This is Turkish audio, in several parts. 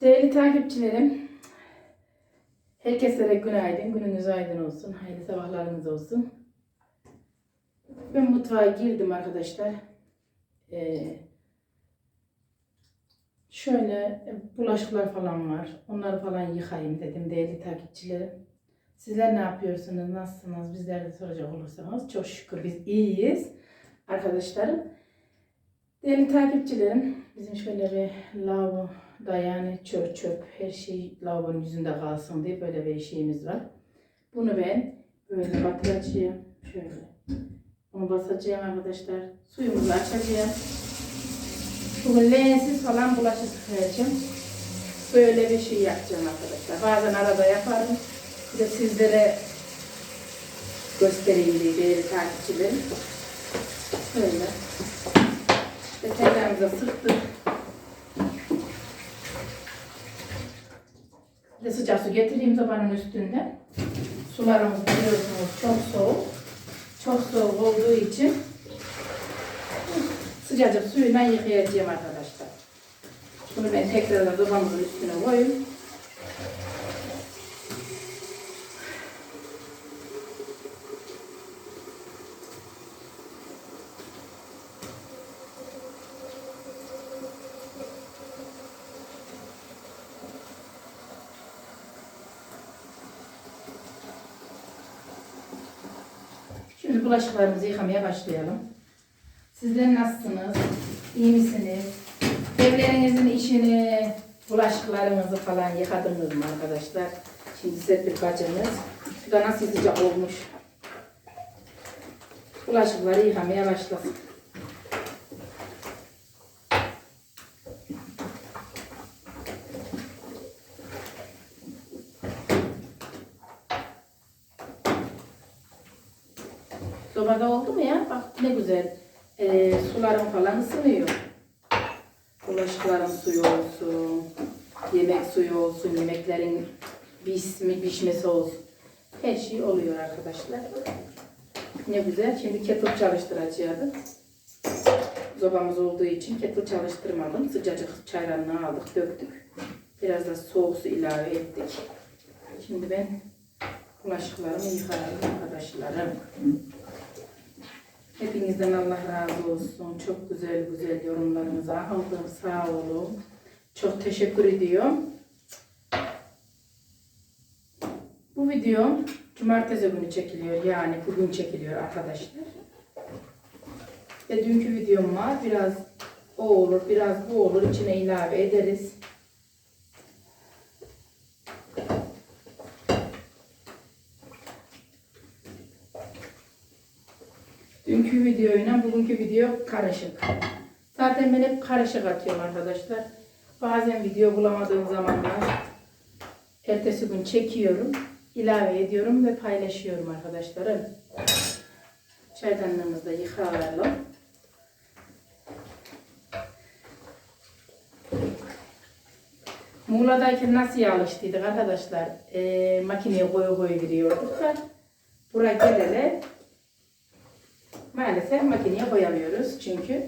Değerli takipçilerim, herkese günaydın, gününüz aydın olsun, hayırlı sabahlarınız olsun. Ben mutfağa girdim arkadaşlar. Ee, şöyle bulaşıklar falan var, onları falan yıkayayım dedim değerli takipçilerim. Sizler ne yapıyorsunuz, nasılsınız, bizler de soracak olursanız çok şükür biz iyiyiz arkadaşlarım. Değerli takipçilerim, bizim şöyle bir lavabo da yani çöp çöp her şey lavabonun yüzünde kalsın diye böyle bir şeyimiz var. Bunu ben böyle batıracağım. Şöyle. Bunu basacağım arkadaşlar. Suyumuzu açacağım. Bugün leğensiz falan bulaşık yıkayacağım. Böyle bir şey yapacağım arkadaşlar. Bazen arada yaparım. Bir de sizlere göstereyim diye değerli takipçilerim. Böyle. İşte tenceremize sıktık. Bir de sıcak su getireyim sobanın üstünde. Sularımız biliyorsunuz çok soğuk. Çok soğuk olduğu için sıcacık suyla yıkayacağım arkadaşlar. Bunu ben tekrar sobamızın üstüne koyayım. Şimdi bulaşıklarımızı yıkamaya başlayalım. Sizler nasılsınız? İyi misiniz? Evlerinizin işini, bulaşıklarınızı falan yıkadınız mı arkadaşlar? Şimdi Serpil bacımız. Şu da nasıl sıcak olmuş. Bulaşıkları yıkamaya başlasın. Sobada oldu mu ya? Bak ne güzel. Ee, sularım falan ısınıyor. Bulaşıkların suyu olsun. Yemek suyu olsun. Yemeklerin pişme, pişmesi olsun. Her şey oluyor arkadaşlar. Ne güzel. Şimdi kettle çalıştıracağız. Zobamız olduğu için kettle çalıştırmadım. Sıcacık çayranını aldık, döktük. Biraz da soğuk su ilave ettik. Şimdi ben bulaşıklarımı yıkayayım arkadaşlarım. Hepinizden Allah razı olsun. Çok güzel güzel yorumlarınızı aldım. Sağ olun. Çok teşekkür ediyorum. Bu video cumartesi günü çekiliyor. Yani bugün çekiliyor arkadaşlar. Ve dünkü videom var. Biraz o olur, biraz bu olur. İçine ilave ederiz. Dünkü videoyla bugünkü video karışık. Zaten ben hep karışık atıyorum arkadaşlar. Bazen video bulamadığım zamanlar ertesi gün çekiyorum, ilave ediyorum ve paylaşıyorum arkadaşlarım. Çaydanlığımızı da yıkayalım. Muğla'dayken nasıl alıştıydık arkadaşlar? Ee, makineye koyu koyu veriyorduk da buraya gelene Maalesef makineye koyamıyoruz çünkü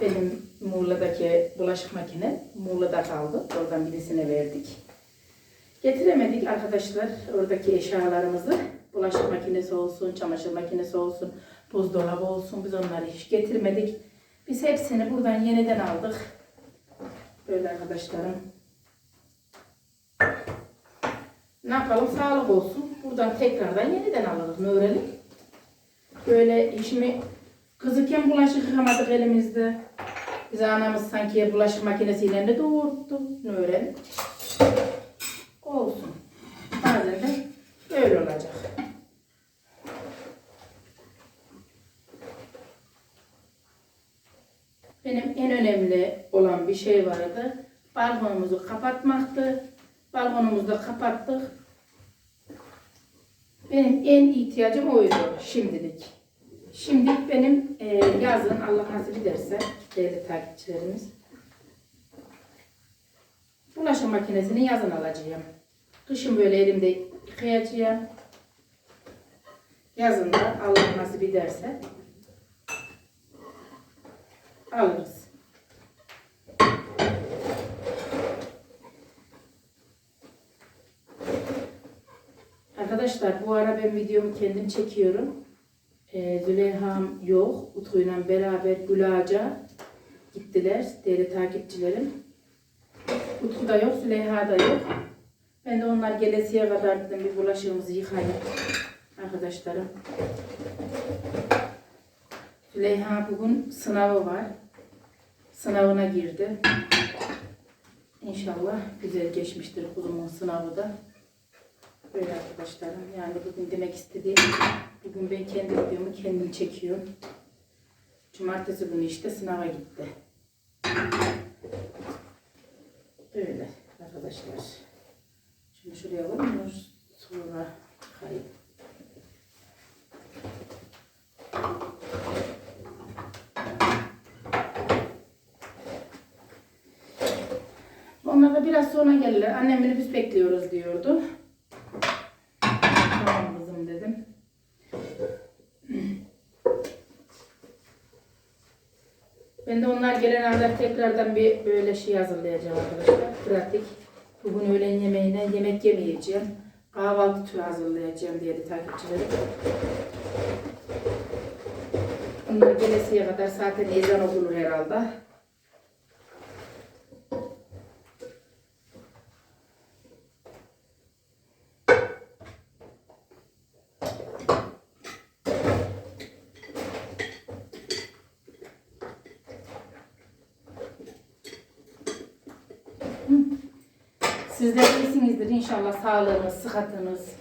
benim Muğla'daki bulaşık makine Muğla'da kaldı. Oradan birisine verdik. Getiremedik arkadaşlar oradaki eşyalarımızı. Bulaşık makinesi olsun, çamaşır makinesi olsun, buzdolabı olsun. Biz onları hiç getirmedik. Biz hepsini buradan yeniden aldık. Böyle arkadaşlarım. Ne yapalım? Sağlık olsun. Buradan tekrardan yeniden alırız. Ne öğrenelim? Böyle işimi kızıkken bulaşık yıkamadık elimizde. Biz anamız sanki bulaşık makinesiyle de doğurttu. Ne öğren? Olsun. Bazen de böyle olacak. Benim en önemli olan bir şey vardı. Balkonumuzu kapatmaktı. Balkonumuzu da kapattık. Benim en ihtiyacım oydu şimdilik. Şimdi benim e, yazın Allah nasip ederse değerli takipçilerimiz bulaşık makinesini yazın alacağım. Kışın böyle elimde yıkayacağım. Yazın da Allah nasip ederse alırız. Arkadaşlar bu ara ben videomu kendim çekiyorum. Ee, Züleyha'm yok. Utku'yla beraber Gülağaç'a gittiler. Değerli takipçilerim. Utku da yok, Züleyha da yok. Ben de onlar gelesiye kadar dedim bir bulaşığımızı yıkayayım. Arkadaşlarım. Züleyha bugün sınavı var. Sınavına girdi. İnşallah güzel geçmiştir kulumun sınavı da. Böyle arkadaşlarım. Yani bugün demek istediğim bugün ben kendi videomu kendim çekiyorum. Cumartesi günü işte sınava gitti. Böyle arkadaşlar. Şimdi şuraya koyayım. Sonra yıkayayım. Onlar biraz sonra gelirler. Annem minibüs bekliyoruz diyordu. Tamam kızım dedim. Ben de onlar gelene kadar tekrardan bir böyle şey hazırlayacağım arkadaşlar. Pratik. Bugün öğlen yemeğine yemek yemeyeceğim. Kahvaltı türü hazırlayacağım diye takipçilerim. Onlar gelesiye kadar zaten ezan okunur herhalde. Sizler iyisinizdir inşallah sağlığınız, sıhhatiniz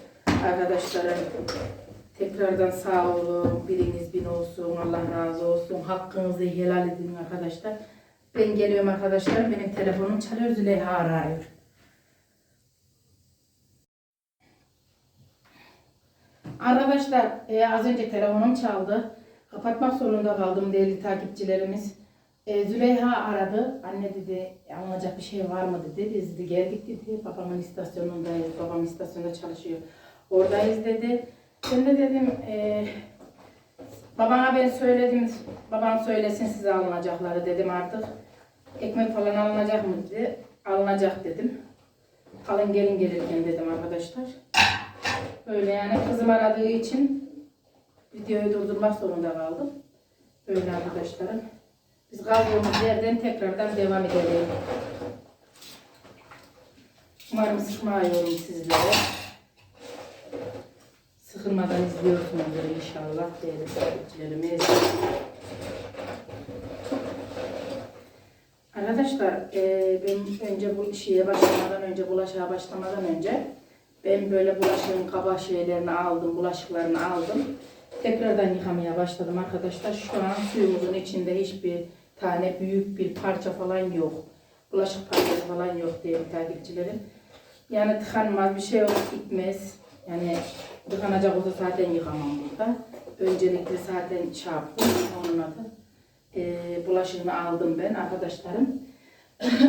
arkadaşlarım. Tekrardan sağ olun, biriniz bin olsun, Allah razı olsun. Hakkınızı helal edin arkadaşlar. Ben geliyorum arkadaşlar, benim telefonum çalıyor, Züleyha arıyor. Arkadaşlar e, az önce telefonum çaldı. Kapatmak zorunda kaldım değerli takipçilerimiz. E, Züleyha aradı. Anne dedi alınacak bir şey var mı dedi. Biz de geldik dedi. Babamın istasyonundayız. Babam istasyonda çalışıyor. Oradayız dedi. Ben de dedim e, babana ben söyledim. Babam söylesin size alınacakları dedim artık. Ekmek falan alınacak mı dedi. Alınacak dedim. Alın gelin gelirken dedim arkadaşlar. Böyle yani kızım aradığı için videoyu durdurmak zorunda kaldım. Böyle arkadaşlarım. Biz kaldığımız yerden tekrardan devam edelim. Umarım sıkmıyorum sizlere. Sıkılmadan izliyorsunuzdur inşallah değerli takipçilerimiz. Arkadaşlar e, ben önce bu şeye başlamadan önce bulaşığa başlamadan önce ben böyle bulaşığın kaba şeylerini aldım, bulaşıklarını aldım. Tekrardan yıkamaya başladım arkadaşlar. Şu an suyumuzun içinde hiçbir tane büyük bir parça falan yok. Bulaşık parçası falan yok diye takipçilerim. Yani tıkanmaz bir şey yok, gitmez. Yani tıkanacak olsa zaten yıkamam burada. Öncelikle zaten şey yaptım, onun adı. Ee, bulaşığını aldım ben arkadaşlarım.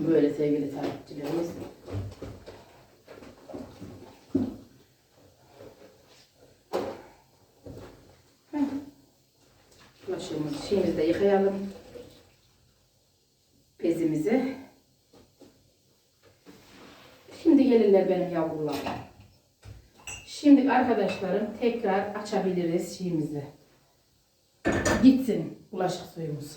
Böyle sevgili takipçilerimiz. Bulaşığımızı şeyimizi de yıkayalım. Bezimizi. Şimdi gelirler benim yavrularım. Şimdi arkadaşlarım tekrar açabiliriz şeyimizi. Gitsin bulaşık suyumuz.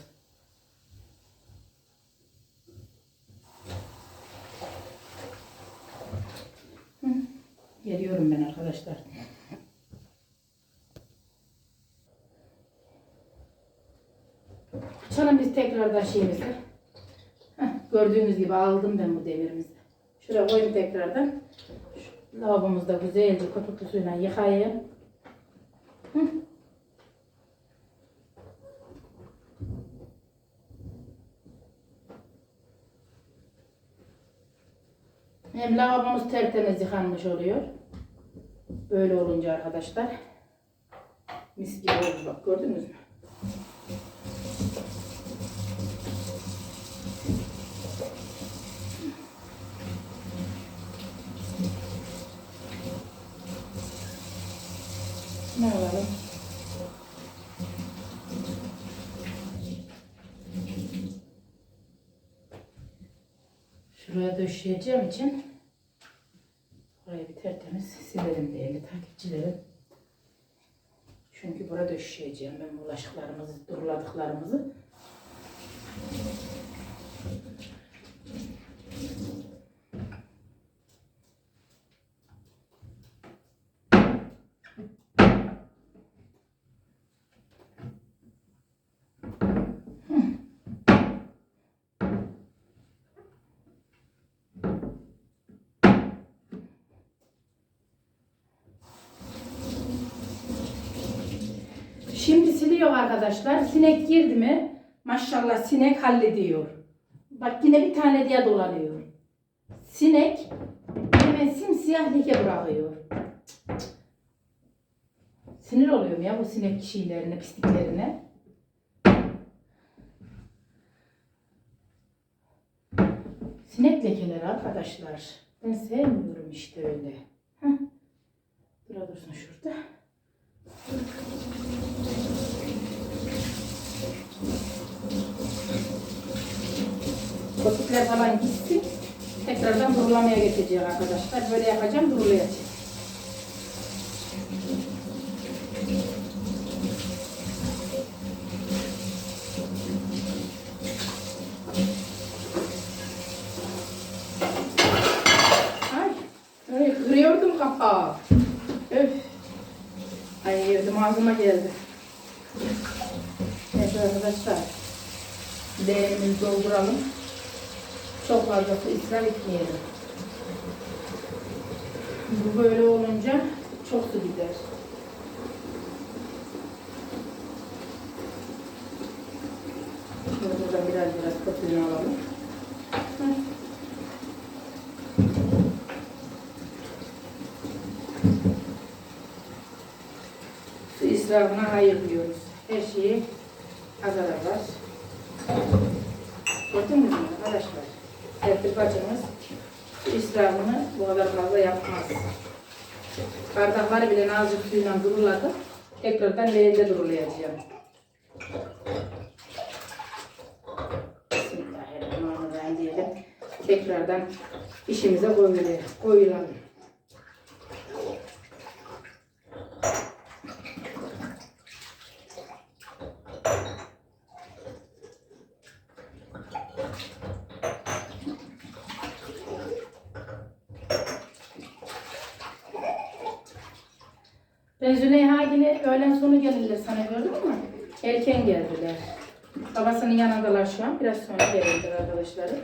Geliyorum ben arkadaşlar. Açalım biz tekrardan şeyimizi. Gördüğünüz gibi aldım ben bu devirimizi. Şuraya koyayım tekrardan. Lavabomuzda güzelce köpüklü suyla yıkayayım. Hı. Hem lavabomuz tertemiz yıkanmış oluyor. Böyle olunca arkadaşlar. Mis gibi oldu bak gördünüz mü? döşeyeceğim için burayı bir tertemiz silelim değerli takipçilerim. Çünkü burada döşeyeceğim ben bulaşıklarımızı, durladıklarımızı Şimdi siliyor arkadaşlar. Sinek girdi mi? Maşallah sinek hallediyor. Bak yine bir tane diye dolanıyor. Sinek hemen simsiyah leke bırakıyor. Cık, cık. Sinir oluyorum ya bu sinek şeylerine, pisliklerine. Sinek lekeleri arkadaşlar. Ben sevmiyorum işte öyle. Heh. Dur dursun şurada. Kotikler falan gitsin. Tekrardan durulamaya geçeceğim arkadaşlar. Böyle yapacağım, durulayacak. Ay, kırıyordum kapağı. Öf. Ay girdim ağzıma geldi. Evet arkadaşlar. Leğenimizi dolduralım. Çok fazla su israf etmeyelim. Bu böyle olunca çok su gider. Şöyle Burada biraz biraz köpüğünü alalım. Su israfına hayır diyoruz. Her şeyi azar azar. Gördünüz mü arkadaşlar? Serpil bacımız su israfını bu kadar fazla yapmaz. Bardakları bile azıcık suyla duruladı. Tekrardan leğende durulayacağım. Bismillahirrahmanirrahim diyelim. Tekrardan işimize koyulalım. koyulalım. Ben Züleyha ile öğlen sonu gelirler sana gördün mü? Erken geldiler. Babasının yanındalar şu an. Biraz sonra gelirler arkadaşları.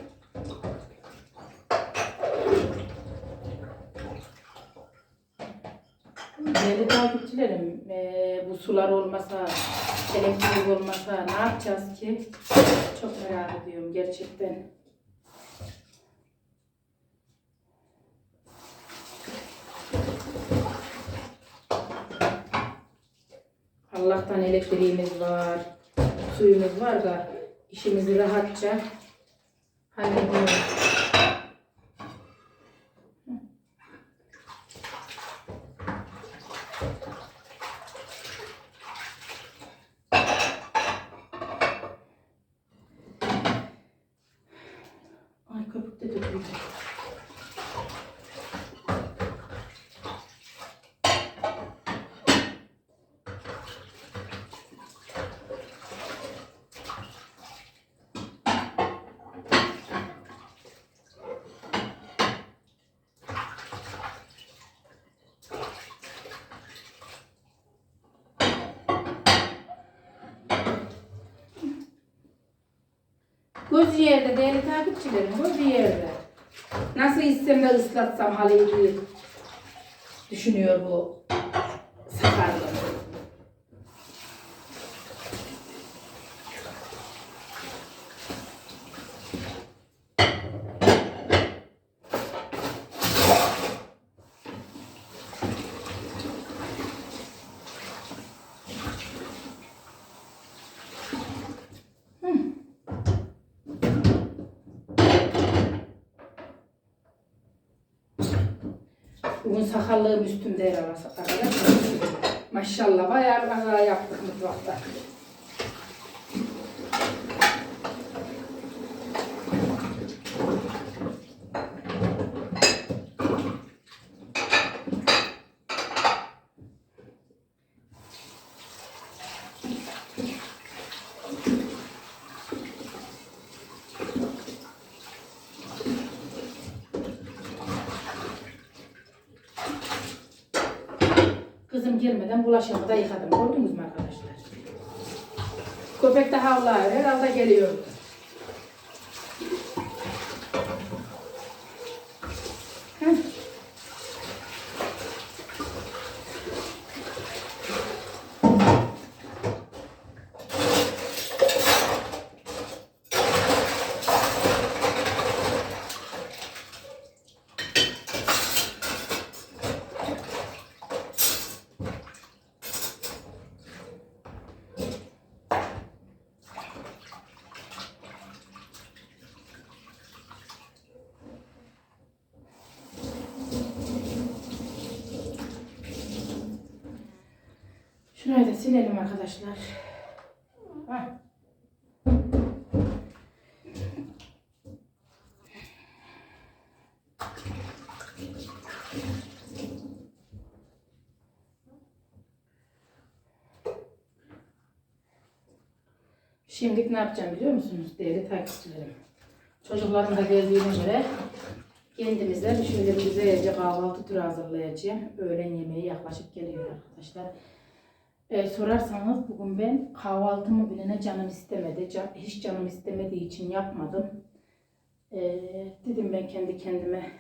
Değerli takipçilerim, eee, bu sular olmasa, elektrik olmasa ne yapacağız ki? Çok merak ediyorum gerçekten. Allah'tan elektriğimiz var, suyumuz var da işimizi rahatça hallediyoruz. Ay köpük de döküldü. Göz yerde değerli takipçilerim, göz yerde. Nasıl içsem de ıslatsam halıyı düşünüyor bu Bugün sakallığım üstümde arkadaşlar. Maşallah bayağı bayağı yaptık mutfakta. Kızım gelmeden bulaşığımı da yıkadım. Gördünüz mü arkadaşlar? Köpek de havlar. Herhalde geliyor. Şurayı da silelim arkadaşlar. Şimdi ne yapacağım biliyor musunuz değerli takipçilerim? Çocuklarım da geldiğine göre kendimize bir güzelce kahvaltı türü hazırlayacağım. Öğlen yemeği yaklaşık geliyor arkadaşlar. Ee, sorarsanız bugün ben kahvaltımı bilene canım istemedi. Can, hiç canım istemediği için yapmadım. Ee, dedim ben kendi kendime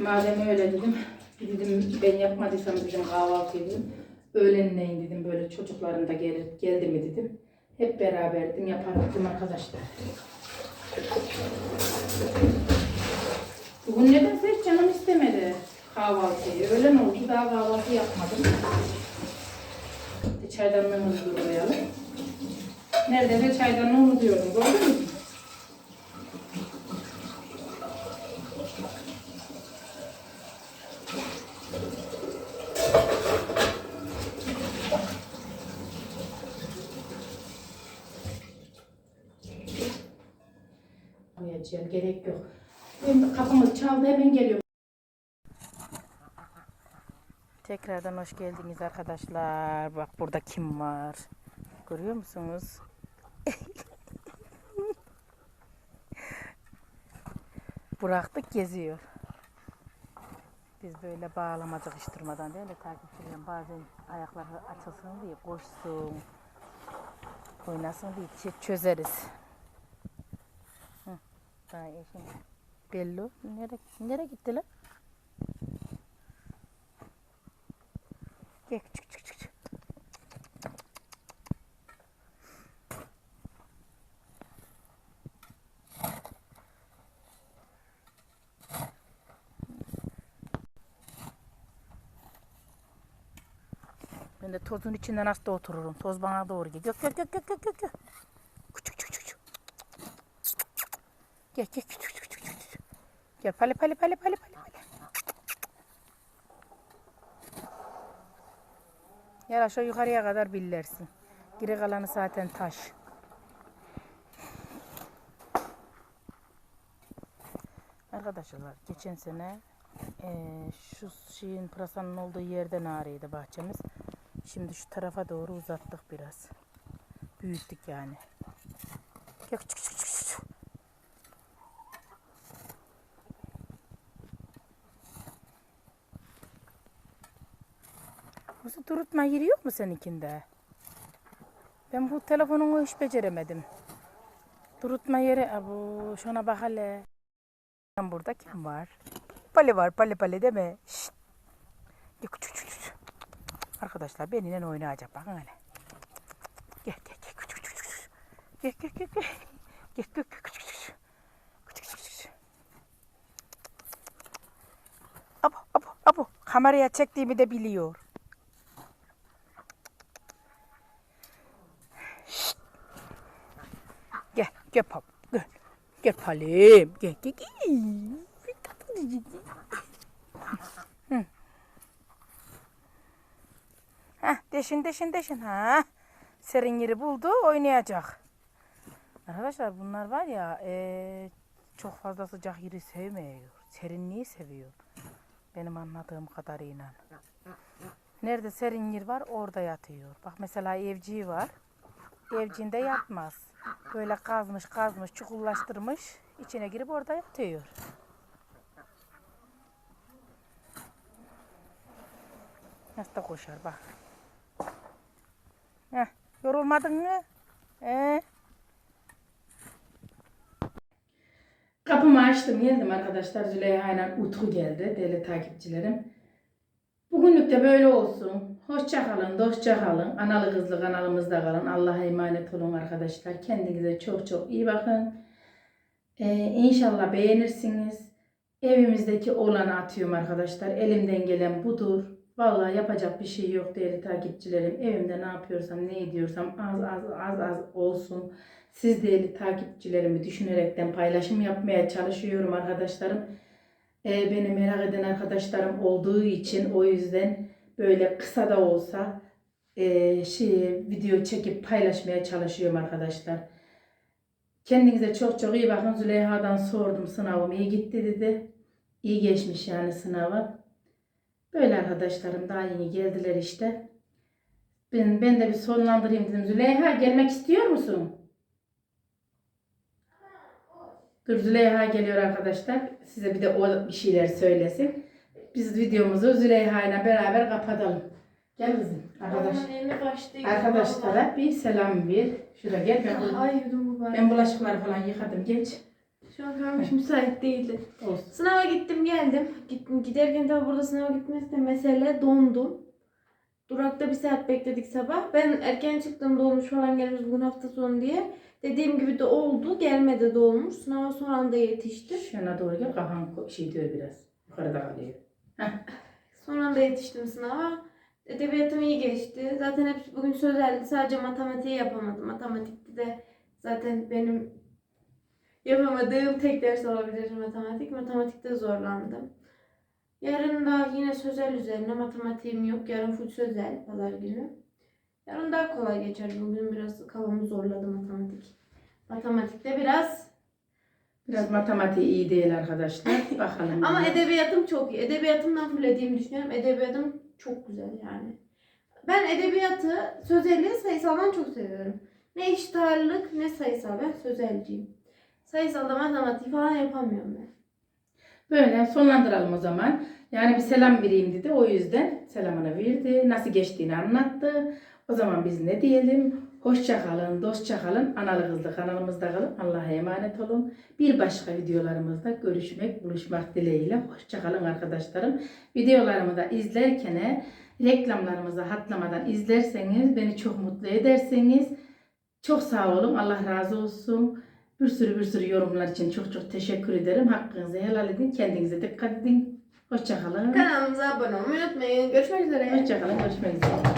madem öyle dedim dedim ben yapmadıysam dedim kahvaltı dedim. Öğlenleyin dedim böyle çocuklarım da gelir, geldi mi dedim. Hep beraber dedim yaparım dedim arkadaşlar. Bugün nedense hiç canım istemedi kahvaltıyı. Öğlen oldu daha kahvaltı yapmadım. Çaydanlığımızı durulayalım. Nerede de çaydanlığı unutuyordum. Gördün mü? Gerek yok. Benim kapımız çaldı hemen geliyor. Tekrardan hoş geldiniz arkadaşlar. Bak burada kim var? Görüyor musunuz? Bıraktık geziyor. Biz böyle bağlamacık iş durmadan değil de takipçilerim bazen ayakları açılsın diye koşsun. Oynasın diye çö- çözeriz. Hı, daha eşim. Bello. Nereye, nereye gitti? Gel çık çık çık. çık. Ben de tozun içinde nasıl da otururum. Toz bana doğru gel. Gel gel gel gel gel gel. Küçük küçük küçük. Gel gel küçük küçük. küçük. Gel pali pali pali pali pali. Gel aşağı yukarıya kadar billersin. Geri kalanı zaten taş. Arkadaşlar geçen sene eee, şu şeyin pırasanın olduğu yerden ağrıydı bahçemiz. Şimdi şu tarafa doğru uzattık biraz. Büyüttük yani. Gel küçük küçük Nasıl durutma yeri yok mu seninkinde? Ben bu telefonumu hiç beceremedim. Durutma yeri, abu şuna bak hele. Burada kim var? Pali var, pali pali deme. Şşt. Arkadaşlar benimle oynayacak bakın hele. Gel gel gel küçük küçük küçük. Gel gel gel gel. Gel gel gel. Küçük küçük küçük. Abo abo abo. Kameraya çektiğimi de biliyor. Şşt. Gel gel pap. Gel. Gel palim. Gel gel gel. Hı. Heh, deşin deşin deşin ha. Serin yeri buldu oynayacak. Arkadaşlar bunlar var ya eee, çok fazla sıcak yeri sevmiyor. Serinliği seviyor. Benim anladığım kadarıyla. Nerede serin yer var orada yatıyor. Bak mesela evciği var. Evcinde yatmaz. Böyle kazmış kazmış çukurlaştırmış. içine girip orada yatıyor. Nasıl da koşar bak. Heh, yorulmadın mı? Ee? Kapımı açtım geldim arkadaşlar. Züleyha ile Utku geldi değerli takipçilerim. Bugünlük de böyle olsun. Hoşça kalın, dostça kalın. Analı kızlı kanalımızda kalın. Allah'a emanet olun arkadaşlar. Kendinize çok çok iyi bakın. Ee, inşallah beğenirsiniz. Evimizdeki olanı atıyorum arkadaşlar. Elimden gelen budur. Vallahi yapacak bir şey yok değerli takipçilerim. Evimde ne yapıyorsam, ne ediyorsam az az az az olsun. Siz değerli takipçilerimi düşünerekten paylaşım yapmaya çalışıyorum arkadaşlarım. Ee, beni merak eden arkadaşlarım olduğu için o yüzden böyle kısa da olsa e, şey, video çekip paylaşmaya çalışıyorum arkadaşlar. Kendinize çok çok iyi bakın. Züleyha'dan sordum sınavım iyi gitti dedi. İyi geçmiş yani sınavı. Böyle arkadaşlarım daha yeni geldiler işte. Ben, ben de bir sonlandırayım dedim. Züleyha gelmek istiyor musun? Dur Züleyha geliyor arkadaşlar. Size bir de o bir şeyler söylesin. Biz videomuzu Züleyha ile beraber kapatalım. Gel kızım. Arkadaş, arkadaşlara bir selam ver. Şuraya gel. Ben, Ay yudum bu ben bulaşıkları falan yıkadım. Geç. Şu an kalmış müsait değildi. Olsun. Sınava gittim geldim. Gittim, giderken tabi burada sınava gitmesi de mesele dondum. Durakta bir saat bekledik sabah. Ben erken çıktım dolmuş falan gelmiş bugün hafta sonu diye. Dediğim gibi de oldu. Gelmedi dolmuş. Sınava son anda yetiştim. Şuna doğru gel. Kafan ko- şey diyor biraz. Yukarıda kalıyor. Son anda yetiştim sınava. Edebiyatım iyi geçti. Zaten hepsi bugün sözeldi. Sadece matematiği yapamadım. Matematikte de zaten benim yapamadığım tek ders olabilir matematik. Matematikte zorlandım. Yarın da yine sözel üzerine matematiğim yok. Yarın full sözel pazar günü. Yarın daha kolay geçer. Bugün biraz kafamı zorladı matematik. Matematikte biraz Biraz matematiği iyi değil arkadaşlar. Bakalım. ama edebiyatım çok iyi. Edebiyatımdan fullediğimi düşünüyorum. Edebiyatım çok güzel yani. Ben edebiyatı, sözeli, sayısaldan çok seviyorum. Ne eşit ağırlık ne sayısal. Ben sözelciyim. Sayısalda matematiği falan yapamıyorum ben. Böyle sonlandıralım o zaman. Yani bir selam vereyim dedi. O yüzden selamını verdi. Nasıl geçtiğini anlattı. O zaman biz ne diyelim? Hoşça kalın, dostça kalın. Analı kızlı kanalımızda kalın. Allah'a emanet olun. Bir başka videolarımızda görüşmek, buluşmak dileğiyle. Hoşça kalın arkadaşlarım. Videolarımı da izlerken reklamlarımızı hatlamadan izlerseniz beni çok mutlu ederseniz çok sağ olun. Allah razı olsun. Bir sürü bir sürü yorumlar için çok çok teşekkür ederim. Hakkınızı helal edin. Kendinize dikkat edin. Hoşçakalın. Kanalımıza abone olmayı unutmayın. Görüşmek üzere. Hoşçakalın. Görüşmek üzere.